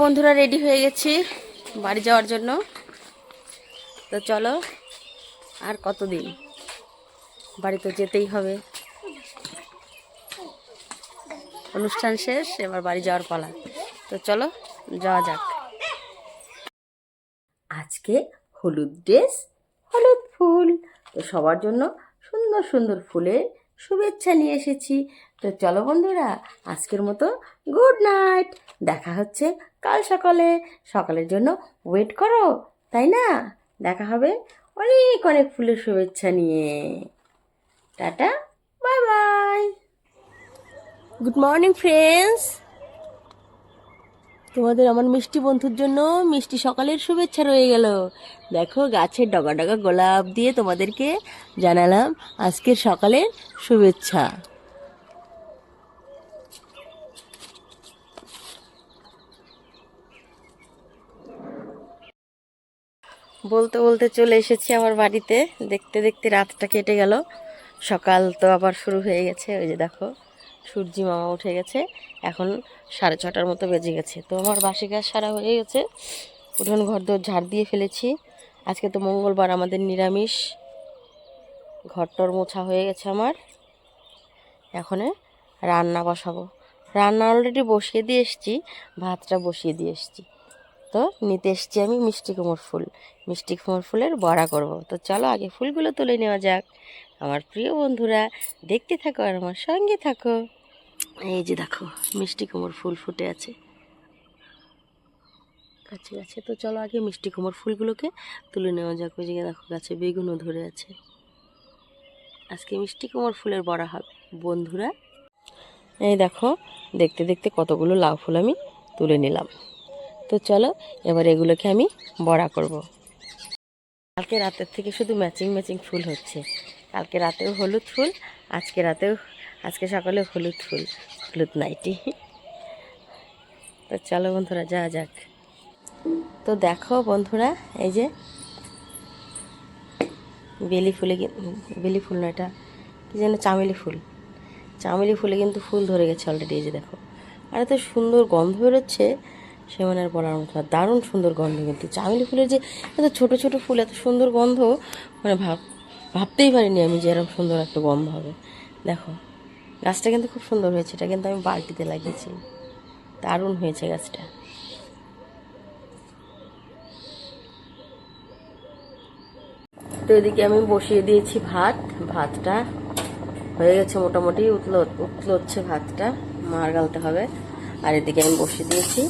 বন্ধুরা রেডি হয়ে গেছি বাড়ি যাওয়ার জন্য। তো চলো, আর কতদিন? বাড়ি তো যেতেই হবে। অনুষ্ঠান শেষ, এবার বাড়ি যাওয়ার পালা। তো চলো, যাওয়া যাক। আজকে হলুদ ড্রেস, হলুদ ফুল। তো সবার জন্য সুন্দর সুন্দর ফুলের শুভেচ্ছা নিয়ে এসেছি। তো চলো বন্ধুরা, আজকের মতো গুড নাইট দেখা হচ্ছে কাল সকালে। সকালের জন্য ওয়েট করো, তাই না? দেখা হবে অনেক অনেক ফুলের শুভেচ্ছা নিয়ে। Tata bye bye good morning friends তোমাদের আমার মিষ্টি বন্ধুর জন্য মিষ্টি সকালের শুভেচ্ছা রয়ে গেল। দেখো, গাছের ডগা ডগা গোলাপ দিয়ে তোমাদেরকে জানালাম আজকের সকালের শুভেচ্ছা। বলতে বলতে চলে এসেছি আমার বাড়িতে। দেখতে দেখতে রাতটা কেটে গেল। সকাল তো আবার শুরু হয়ে গেছে, ওই যে দেখো। সূর্যি মামা উঠে গেছে। এখন সাড়ে ছটার মতো বেজে গেছে। তো আমার বাসি গাছ সারা হয়ে গেছে। উঠোন ঘর দোর ঝাড় দিয়ে ফেলেছি। আজকে তো মঙ্গলবার, আমাদের নিরামিষ। ঘরটর মোছা হয়ে গেছে আমার। এখন রান্না বসাবো। রান্না অলরেডি বসিয়ে দিয়ে এসছি। ভাতটা বসিয়ে দিয়ে এসছি। তো নিতে এসছি আমি মিষ্টি কুমড় ফুল। মিষ্টি কুমড় ফুলের বড়া করব। তো চলো আগে ফুলগুলো তুলে নেওয়া যাক। আমার প্রিয় বন্ধুরা, দেখতে থাকো আর আমার সঙ্গে থাকো। এই যে দেখো, মিষ্টি কুমড় ফুল ফুটে আছে। গাছে গাছে তো চলো আগে মিষ্টি কুমড় ফুলগুলোকে তুলে নেওয়া যাক। ওই জায়গায় দেখো, গাছে বেগুনও ধরে আছে। আজকে মিষ্টি কুমড় ফুলের বড়া হবে। বন্ধুরা, এই দেখো, দেখতে দেখতে কতগুলো লাউ ফুল আমি তুলে নিলাম। তো চলো, এবার এগুলোকে আমি বড়া করব। কালকে রাতের থেকে শুধু ম্যাচিং ম্যাচিং ফুল হচ্ছে। কালকে রাতেও হলুদ ফুল, আজকে রাতেও, আজকে সকালে হলুদ ফুল, হলুদ নাইটি। তো চলো বন্ধুরা যা যাক। তো দেখো বন্ধুরা, এই যে বেলি ফুলে বেলি ফুল না এটা, কি যেন চামেলি ফুল। চামেলি ফুলে কিন্তু ফুল ধরে গেছে অলরেডি এই যে দেখো। আর এত সুন্দর গন্ধ বেরোচ্ছে সে মানে আর বলার মতো দারুণ সুন্দর গন্ধ কিন্তু। চামেলি ফুলের যে এত ছোট ছোট ফুল, এত সুন্দর গন্ধ মানে ভাব ভাবতেই পারিনি আমি যে এরকম সুন্দর একটা গন্ধ হবে। দেখো, গাছটা কিন্তু খুব সুন্দর হয়েছে, এটা কিন্তু আমি বালতিতে লাগিয়েছি। দারুণ হয়েছে গাছটা। তো এদিকে আমি বসিয়ে দিয়েছি ভাত। ভাতটা হয়ে গেছে মোটামুটি, উতলো উতলো হচ্ছে ভাতটা, মার গালতে হবে। আর এদিকে আমি বসিয়ে দিয়েছি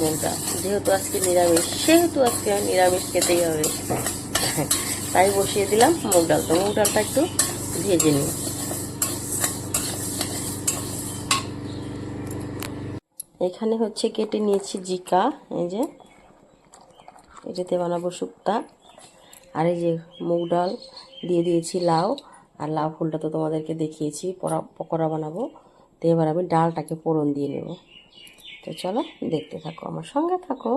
মুগটা যেহেতু আজকে নিরামিষ, সেহেতু আজকে নিরামিষ খেতেই হবে। তাই বসিয়ে দিলাম মুগ ডাল। তো মুগ ডালটা একটু ভেজে নিই। এখানে হচ্ছে কেটে নিয়েছি জিকা, এই যে। এটাতে বানাবো শুক্তা। আর এই যে মুগ ডাল দিয়ে দিয়েছি লাউ। আর লাউ ফুলটা তো তোমাদেরকে দেখিয়েছি, পরা পকোড়া বানাবো। তো এবার আমি ডালটাকে পোড়ন দিয়ে নেব। তো চলো দেখতে থাকো, আমার সঙ্গে থাকো।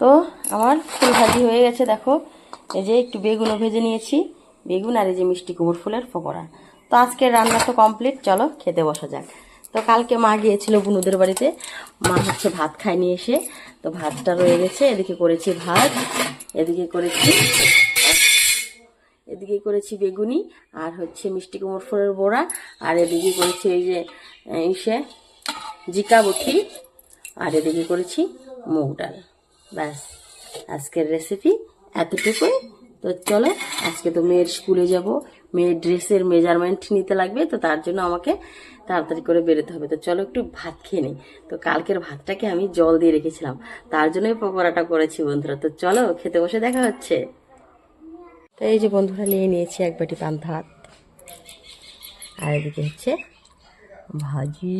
তো আমার ফুল ভাজি হয়ে গেছে, দেখো। এই যে একটু বেগুনও ভেজে নিয়েছি। বেগুন আর এই যে মিষ্টি কুমড় ফুলের পকোড়া তো আজকের রান্না তো কমপ্লিট চলো খেতে বসা যাক। তো কালকে মা গিয়েছিল বুনুদের বাড়িতে। মা হচ্ছে ভাত খায়নি এসে, তো ভাতটা রয়ে গেছে। এদিকে করেছি ভাত, এদিকে করেছি এদিকে করেছি বেগুনি আর হচ্ছে মিষ্টি কুমড় ফুলের বড়া আর এদিকে করেছি এই যে ইসে জিকা বটি আর এদিকে করেছি মুগ ডাল ব্যাস, আজকের রেসিপি এতটুকুই তো চলো আজকে তো মেয়ের স্কুলে যাব। মেয়ের ড্রেসের মেজারমেন্ট নিতে লাগবে তো তার জন্য আমাকে তাড়াতাড়ি করে বেরোতে হবে। তো চলো একটু ভাত খেয়ে নিই। তো কালকের ভাতটাকে আমি জল দিয়ে রেখেছিলাম। তার জন্যই পকোড়াটা করেছি বন্ধুরা। তো চলো খেতে বসে দেখা হচ্ছে। তো এই যে বন্ধুরা নিয়ে নিয়েছি এক বাটি পান্তা ভাত। আর এদিকে হচ্ছে ভাজি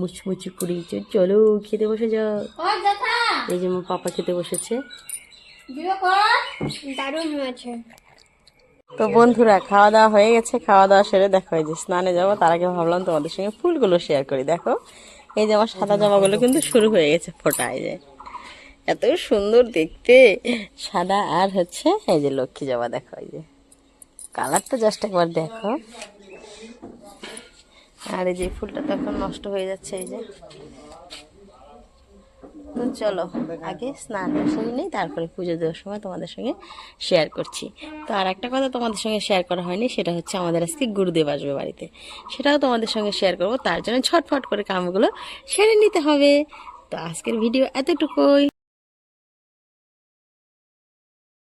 মুচমুচি করে। চলো খেতে বসে যাও। এই যে আমার পাপা খেতে বসেছে। দারুণ হয়েছে। তো বন্ধুরা, খাওয়া দাওয়া হয়ে গেছে, খাওয়া দাওয়া সেরে দেখো, এই যে স্নানে যাব, তার আগে ভাবলাম তোমাদের সঙ্গে ফুলগুলো শেয়ার করি। দেখো, এই যে আমার সাদা জামাগুলো কিন্তু শুরু হয়ে গেছে ফোটায় যে। এত সুন্দর দেখতে। সাদা আর হচ্ছে, এই যে লক্ষ্মী জবা দেখো, এই যে। কালারটা জাস্ট একবার দেখো। আর এই যে ফুলটা তো এখন নষ্ট হয়ে যাচ্ছে, এই যে। চলো, আগে স্নান সেরে নেই, তারপরে পুজো দেওয়ার সময় তোমাদের সঙ্গে শেয়ার করছি। তো আর একটা কথা তোমাদের সঙ্গে শেয়ার করা হয়নি, সেটা হচ্ছে আমাদের আজকে গুরুদেব আসবে বাড়িতে। সেটাও তোমাদের সঙ্গে শেয়ার করব, তার জন্য ছটফট করে কামগুলো সেরে নিতে হবে। তো আজকের ভিডিও এতটুকুই।